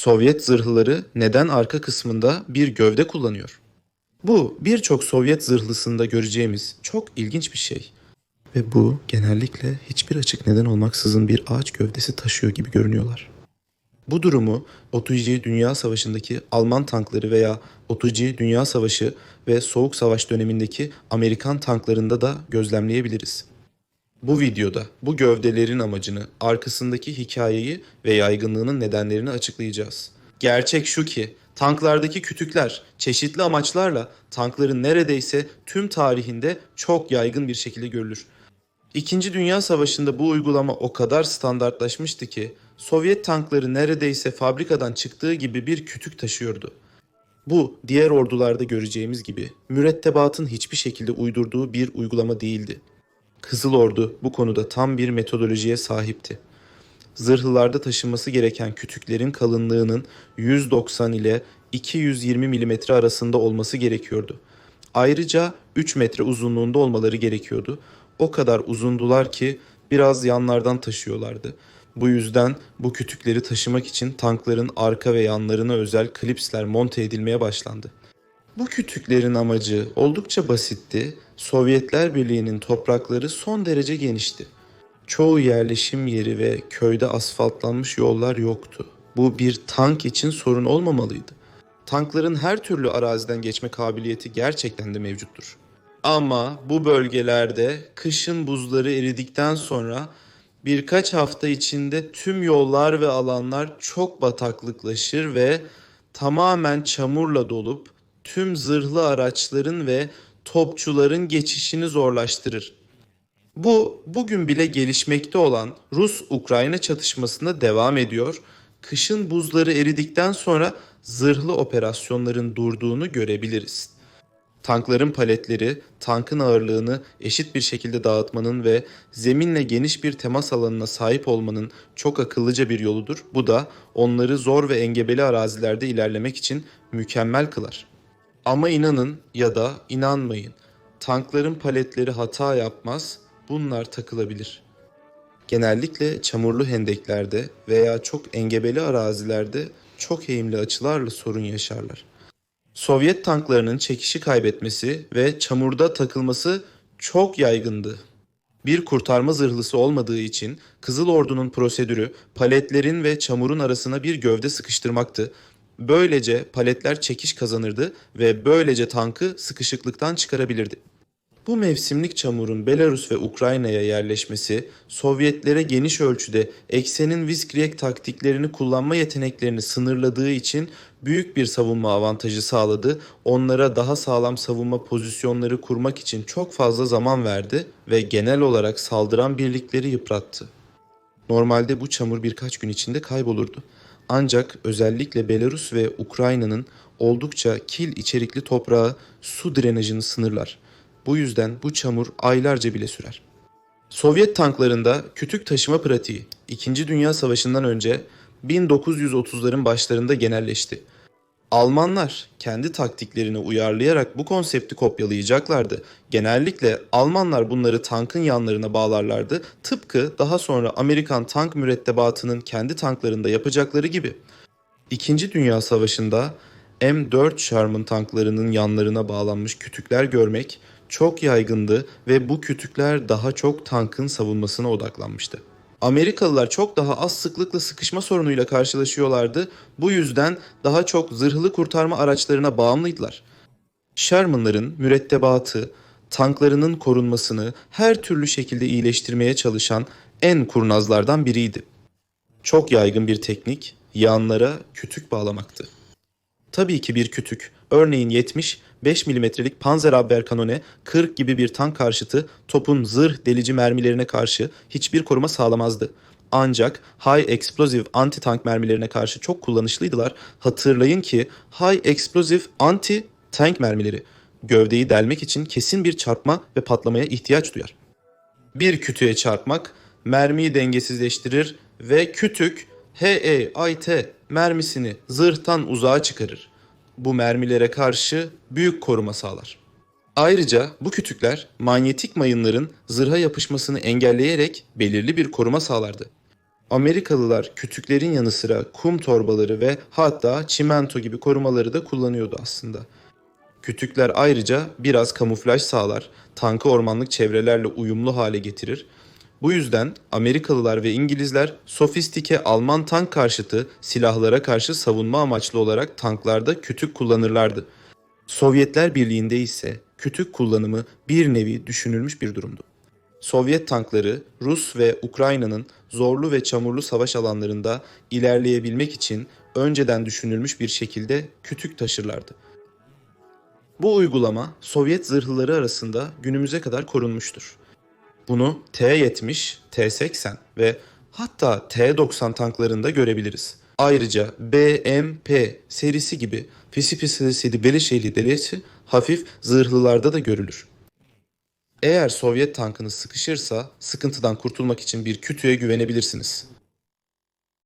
Sovyet zırhlıları neden arka kısmında bir gövde kullanıyor? Bu birçok Sovyet zırhlısında göreceğimiz çok ilginç bir şey. Ve bu genellikle hiçbir açık neden olmaksızın bir ağaç gövdesi taşıyor gibi görünüyorlar. Bu durumu 30. Dünya Savaşı'ndaki Alman tankları veya 30. Dünya Savaşı ve Soğuk Savaş dönemindeki Amerikan tanklarında da gözlemleyebiliriz. Bu videoda bu gövdelerin amacını, arkasındaki hikayeyi ve yaygınlığının nedenlerini açıklayacağız. Gerçek şu ki tanklardaki kütükler çeşitli amaçlarla tankların neredeyse tüm tarihinde çok yaygın bir şekilde görülür. İkinci Dünya Savaşı'nda bu uygulama o kadar standartlaşmıştı ki Sovyet tankları neredeyse fabrikadan çıktığı gibi bir kütük taşıyordu. Bu diğer ordularda göreceğimiz gibi mürettebatın hiçbir şekilde uydurduğu bir uygulama değildi. Kızıl Ordu bu konuda tam bir metodolojiye sahipti. Zırhlılarda taşınması gereken kütüklerin kalınlığının 190 ile 220 mm arasında olması gerekiyordu. Ayrıca 3 metre uzunluğunda olmaları gerekiyordu. O kadar uzundular ki biraz yanlardan taşıyorlardı. Bu yüzden bu kütükleri taşımak için tankların arka ve yanlarına özel klipsler monte edilmeye başlandı. Bu kütüklerin amacı oldukça basitti. Sovyetler Birliği'nin toprakları son derece genişti. Çoğu yerleşim yeri ve köyde asfaltlanmış yollar yoktu. Bu bir tank için sorun olmamalıydı. Tankların her türlü araziden geçme kabiliyeti gerçekten de mevcuttur. Ama bu bölgelerde kışın buzları eridikten sonra birkaç hafta içinde tüm yollar ve alanlar çok bataklıklaşır ve tamamen çamurla dolup tüm zırhlı araçların ve topçuların geçişini zorlaştırır. Bu bugün bile gelişmekte olan Rus-Ukrayna çatışmasında devam ediyor. Kışın buzları eridikten sonra zırhlı operasyonların durduğunu görebiliriz. Tankların paletleri, tankın ağırlığını eşit bir şekilde dağıtmanın ve zeminle geniş bir temas alanına sahip olmanın çok akıllıca bir yoludur. Bu da onları zor ve engebeli arazilerde ilerlemek için mükemmel kılar. Ama inanın ya da inanmayın. Tankların paletleri hata yapmaz, bunlar takılabilir. Genellikle çamurlu hendeklerde veya çok engebeli arazilerde çok eğimli açılarla sorun yaşarlar. Sovyet tanklarının çekişi kaybetmesi ve çamurda takılması çok yaygındı. Bir kurtarma zırhlısı olmadığı için Kızıl Ordu'nun prosedürü paletlerin ve çamurun arasına bir gövde sıkıştırmaktı. Böylece paletler çekiş kazanırdı ve böylece tankı sıkışıklıktan çıkarabilirdi. Bu mevsimlik çamurun Belarus ve Ukrayna'ya yerleşmesi, Sovyetlere geniş ölçüde eksenin Viskriyek taktiklerini kullanma yeteneklerini sınırladığı için büyük bir savunma avantajı sağladı. Onlara daha sağlam savunma pozisyonları kurmak için çok fazla zaman verdi ve genel olarak saldıran birlikleri yıprattı. Normalde bu çamur birkaç gün içinde kaybolurdu. Ancak özellikle Belarus ve Ukrayna'nın oldukça kil içerikli toprağı su drenajını sınırlar. Bu yüzden bu çamur aylarca bile sürer. Sovyet tanklarında kütük taşıma pratiği 2. Dünya Savaşı'ndan önce 1930'ların başlarında genelleşti. Almanlar kendi taktiklerini uyarlayarak bu konsepti kopyalayacaklardı. Genellikle Almanlar bunları tankın yanlarına bağlarlardı. Tıpkı daha sonra Amerikan tank mürettebatının kendi tanklarında yapacakları gibi. İkinci Dünya Savaşı'nda M4 Sherman tanklarının yanlarına bağlanmış kütükler görmek çok yaygındı ve bu kütükler daha çok tankın savunmasına odaklanmıştı. Amerikalılar çok daha az sıklıkla sıkışma sorunuyla karşılaşıyorlardı. Bu yüzden daha çok zırhlı kurtarma araçlarına bağımlıydılar. Sherman'ların mürettebatı, tanklarının korunmasını her türlü şekilde iyileştirmeye çalışan en kurnazlardan biriydi. Çok yaygın bir teknik yanlara kütük bağlamaktı. Tabii ki bir kütük, örneğin 70 5 milimetrelik Panzerabwehrkanone 40 gibi bir tank karşıtı topun zırh delici mermilerine karşı hiçbir koruma sağlamazdı. Ancak High Explosive anti-tank mermilerine karşı çok kullanışlıydılar. Hatırlayın ki High Explosive anti-tank mermileri gövdeyi delmek için kesin bir çarpma ve patlamaya ihtiyaç duyar. Bir kütüğe çarpmak mermiyi dengesizleştirir ve kütük HE-IT mermisini zırhtan uzağa çıkarır. Bu mermilere karşı büyük koruma sağlar. Ayrıca bu kütükler manyetik mayınların zırha yapışmasını engelleyerek belirli bir koruma sağlardı. Amerikalılar kütüklerin yanı sıra kum torbaları ve hatta çimento gibi korumaları da kullanıyordu aslında. Kütükler ayrıca biraz kamuflaj sağlar, tankı ormanlık çevrelerle uyumlu hale getirir. Bu yüzden Amerikalılar ve İngilizler sofistike Alman tank karşıtı silahlara karşı savunma amaçlı olarak tanklarda kütük kullanırlardı. Sovyetler Birliği'nde ise kütük kullanımı bir nevi düşünülmüş bir durumdu. Sovyet tankları Rus ve Ukrayna'nın zorlu ve çamurlu savaş alanlarında ilerleyebilmek için önceden düşünülmüş bir şekilde kütük taşırlardı. Bu uygulama Sovyet zırhlıları arasında günümüze kadar korunmuştur. Bunu T-70, T-80 ve hatta T-90 tanklarında görebiliriz. Ayrıca BMP serisi gibi Fisipisi Belişehirli delisi hafif zırhlılarda da görülür. Eğer Sovyet tankınız sıkışırsa sıkıntıdan kurtulmak için bir kütüğe güvenebilirsiniz.